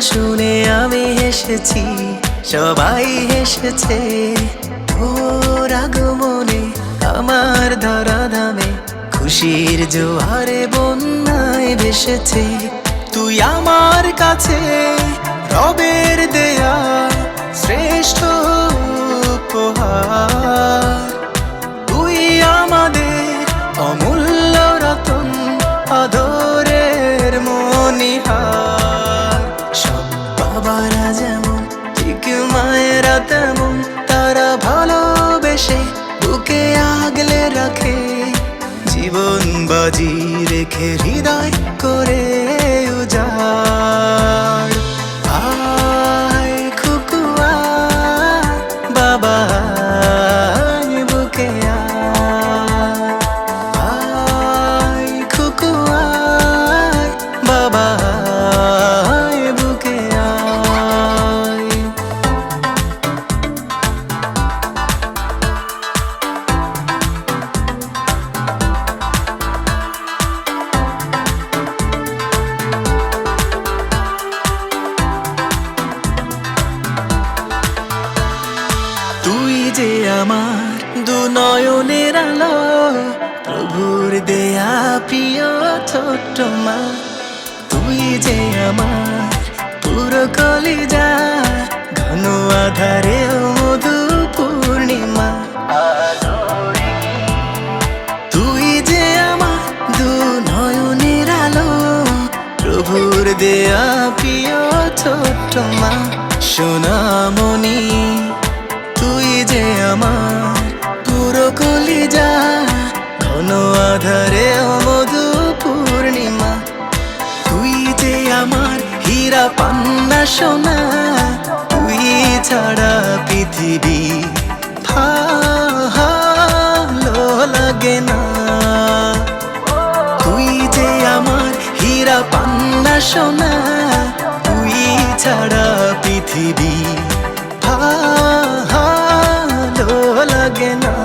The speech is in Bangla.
শুনে আমি হেসেছি, সবাই হেসেছে। ও আগমনে আমার ধরা ধামে খুশির জোয়ারে বন্যায় ভেসেছে। তুই আমার কাছে রবের দেয়া রেখে হৃদয় করে উজাড়। যে আমার দু নয়নের আলো, প্রভুর দেয়া প্রিয় ছোট্ট মা। তুই যে আমার পুরো কলিজা, ঘন আধারে মধু পূর্ণিমা তুই যে আমার দু নয়নের আলো, প্রভুর দেয়া প্রিয় ছোট্ট মা। সোনামণি তুই যে আমার পুরো কলিজা ঘন আধারে মধু পূর্ণিমা তুই যে আমার হীরা পান্না সোনা, তুই ছাড়া পৃথিবী লাগে না। তুই যে আমার হীরা পান্না সোনা, তুই ছাড়া পৃথিবী again. Uh.